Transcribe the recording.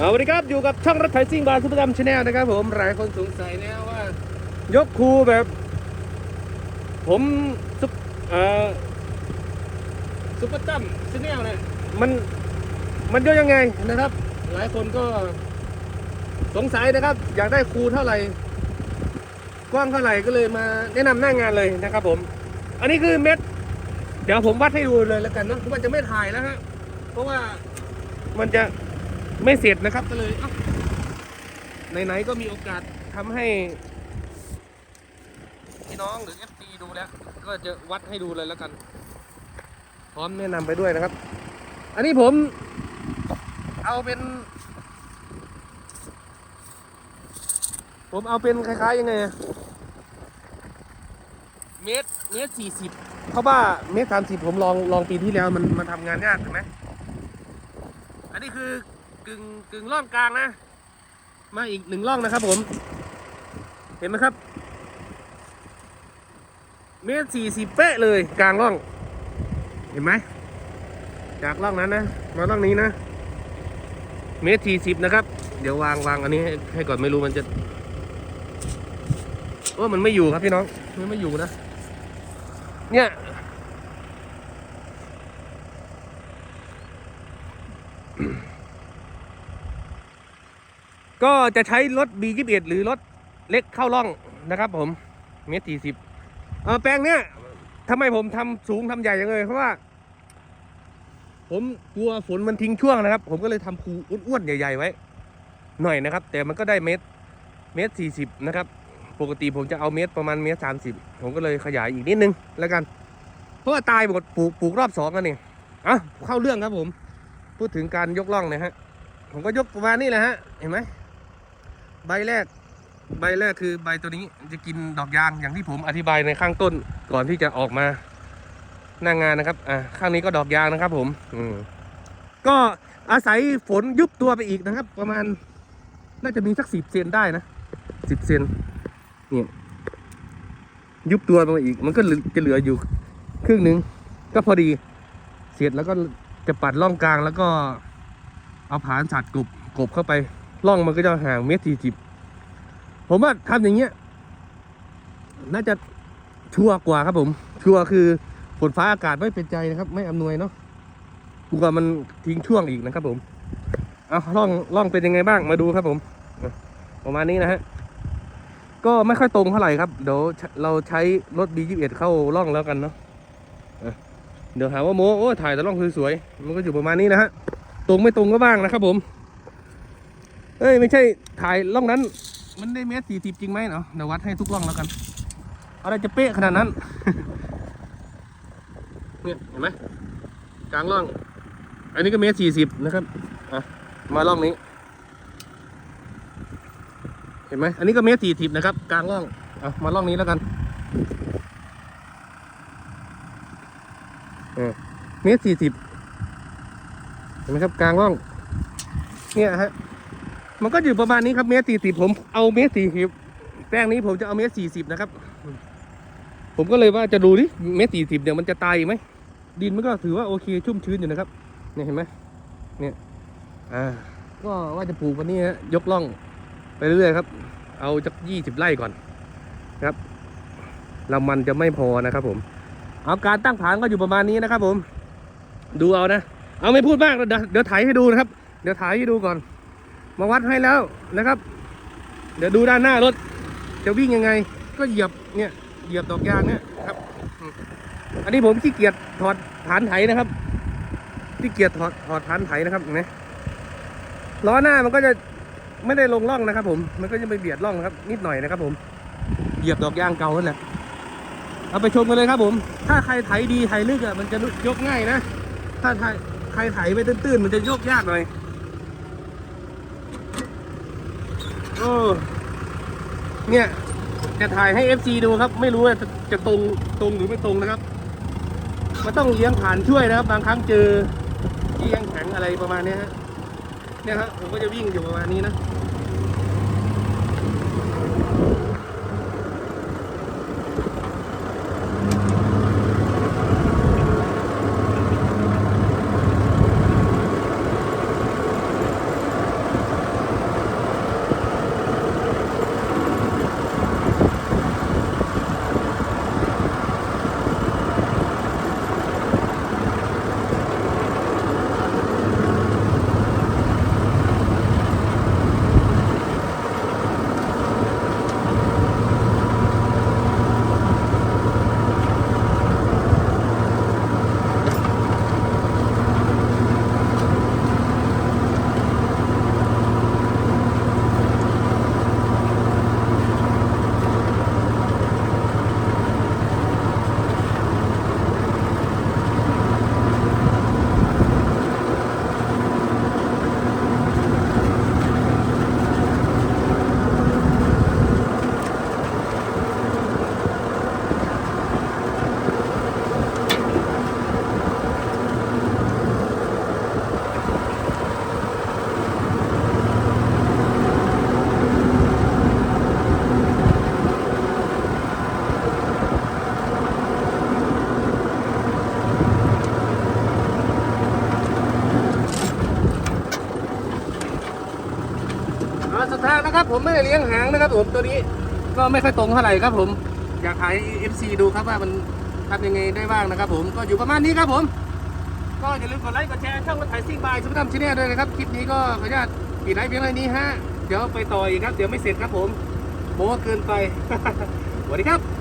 สวัสดีครับอยู่กับช่องรถไถซิ่งบาร์ซุปเปอร์ดัมชาแนลนะครับ ผมหลายคนสงสัยนะว่า ยกคูแบบ ผมซุปเอ่อซุปเปอร์ดัมชาแนลเนี่ยมันมันยกยังไงนะครับ หลายคนก็สงสัยนะครับ อยากได้คูเท่าไหร่กว้างเท่าไหร่ก็เลยมาแนะนำหน้างานเลยนะครับ ผม อันนี้คือเม็ด เดี๋ยวผมวัดให้ดูเลยแล้วกันนะมันจะไม่ถ่ายแล้วฮะเพราะว่ามันจะ ไม่เสร็จนะครับก็เลยไหนๆก็มีโอกาสทำให้พี่น้องหรือ FT ดูแล้ว ก็จะวัดให้ดูเลยแล้วกัน พร้อมแนะนำไปด้วยนะครับ อันนี้ผมเอาเป็น ผมเอาเป็นคล้ายๆยังไงเมตรเมตรสี่สิบเพราะว่าเมตรสามสิบผมลองลองปีที่แล้วมันมันทำงานยากใช่ไหมอันนี้คือ กึ่งกึ่งร่องกลางนะ มาอีกหนึ่งร่องนะครับผม เห็นไหมครับ เมตรสี่สิบเป๊ะเลยกลางร่อง เห็นไหม จากร่องนั้นนะ มาร่องนี้นะ เมตรสี่สิบนะครับ เดี๋ยววางวางอันนี้ให้ให้ก่อนไม่รู้มันจะว่ามันไม่อยู่ครับพี่น้อง มันไม่อยู่นะ เนี่ย ก็จะใช้รถ B21 หรือรถเล็กเข้าร่องนะครับผมเมตรสี่สิบแปลงเนี้ยทำไมผมทำสูงทำใหญ่ยังเลยเพราะว่า ผมกลัวฝนมันทิ้งช่วงนะครับ ผมก็เลยทำคูอ้วนๆใหญ่ ๆ ไว้ หน่อยนะครับ แต่มันก็ได้เมตรเมตรสี่สิบนะครับ ปกติผมจะเอาเมตรประมาณเมตรสามสิบผมก็เลยขยายอีกนิดนึงแล้วกัน เพราะว่าตายหมดปลูกปลูกรอบสองกันนี่อะเข้าเรื่องครับผม พูดถึงการยกล่องนะฮะผมก็ยกประมาณนี้แหละฮะเห็นไหม ใบแรก ใบแรกคือใบตัวนี้จะกินดอกยางอย่างที่ผมอธิบายในข้างต้นก่อนที่จะออกมาหน้างานนะครับ อ่า ข้างนี้ก็ดอกยางนะครับ ผม อืม ก็อาศัยฝนยุบตัวไปอีกนะครับ ประมาณ น่าจะมีสักสิบเซนได้นะสิบเซนนี่ยุบตัวลงมาอีก มันก็จะเหลืออยู่ครึ่งหนึ่งก็พอดี เสร็จแล้วก็จะปัดร่องกลางแล้วก็เอาผานสัตว์กบกบเข้าไป ร่องมันก็จะห่างเมตรสี่สิบผมว่าทำอย่างเงี้ย น่าจะชัวร์กว่าครับผม ชัวร์คือฝนฟ้าอากาศไม่เป็นใจนะครับ ไม่อำนวยเนาะกลัวมันทิ้งช่วงอีกนะครับผมเอาร่องร่องเป็นยังไงบ้างมาดูครับผม ประมาณนี้นะฮะก็ไม่ค่อยตรงเท่าไหร่ครับ เดี๋ยวเราใช้รถ B21 เข้าร่องแล้วกันเนาะเดี๋ยวหาว่าโม้โอ้ถ่ายแต่ร่องสวยๆมันก็อยู่ประมาณนี้นะฮะตรงไม่ตรงก็บ้างนะครับผม เอ้ยไม่ใช่ถ่ายร่องนั้น มันได้เมตรสี่สิบจริงไหมเนาะเดี๋ยววัดให้ทุกร่องแล้วกัน อะไรจะเป๊ะขนาดนั้น เนี่ยเห็นไหมกลางร่อง อันนี้ก็เมตรสี่สิบนะครับอะมาร่องนี้ เห็นไหมอันนี้ก็เมตรสี่สิบนะครับ กลางร่องอามาร่องนี้แล้วกันเมตรสี่สิบเห็นไหมครับกลางร่อง เนี่ยฮะ มันก็อยู่ประมาณนี้ครับเมตรสี่สิบผมเอาเมตรสี่สิบแป้งนี้ผมจะเอาเมตรสี่สิบนะครับ ผมก็เลยว่าจะดูดิเมตรสี่สิบเนี่ยมันจะตายไหมดินมันก็ถือว่าโอเคชุ่มชื้นอยู่นะครับเนี่ยเห็นไหมเนี่ยอ่าก็ว่าจะปลูกวันนี้ฮะยกล่องไปเรื่อยๆครับ เอาจักยี่สิบไร่ก่อนครับแล้วมันจะไม่พอนะครับ ผม เอาการตั้งผานก็อยู่ประมาณนี้นะครับ ผม ดูเอานะเอาไม่พูดมากเดี๋ยวเดี๋ยวถ่ายให้ดูนะครับ เดี๋ยวถ่ายให้ดูก่อน มาวัดให้แล้วนะครับ เดี๋ยวดูด้านหน้ารถ จะวิ่งยังไง ก็เหยียบเนี่ยเหยียบดอกยางเนี่ยครับ อันนี้ผมขี้เกียจถอดฐานไถนะครับขี้เกียจถอดถอดฐานไถนะครับเห็นไหมล้อหน้ามันก็จะไม่ได้ลงร่องนะครับ ผม มันก็จะไปเบียดร่องนะครับ นิดหน่อยนะครับ ผม เหยียบดอกยางเก่านั่นแหละเอาไปชมกันเลยครับ ผม ถ้าใครไถดีไถลึกอะมันจะยกง่ายนะ ถ้าไถใครไถไปตื้นๆมันจะยกยากหน่อย โอ้เนี่ย จะถ่ายให้ FC ดูครับ ไม่รู้ว่าจะจะตรงตรงหรือไม่ตรงนะครับมันต้องเลี้ยงผ่านช่วยนะครับ บางครั้งเจอที่ยังแข็งอะไรประมาณนี้ฮะเนี่ยครับผมก็จะวิ่งอยู่ประมาณนี้นะาสุดท้ายนะครับ ผมไม่ได้เลี้ยงหางนะครับผมตัวนี้ก็ไม่ค่อยตรงเท่าไหร่ครับ ผมอยากถ่ายเอฟซีดูครับว่ามันทำยังไงได้บ้างนะครับ ผมก็อยู่ประมาณนี้ครับผม ก็อย่าลืมกดไลค์กดแชร์ช่องรถไถซิ่งบายสุภาพชาแนลด้วยนะครับคลิปนี้ก็ขออนุญาตปิดไลค์เพียงเท่านี้ฮะเดี๋ยวไปต่ออีกครับ เดี๋ยวไม่เสร็จครับผมโม้เกินไปสวัสดีครับ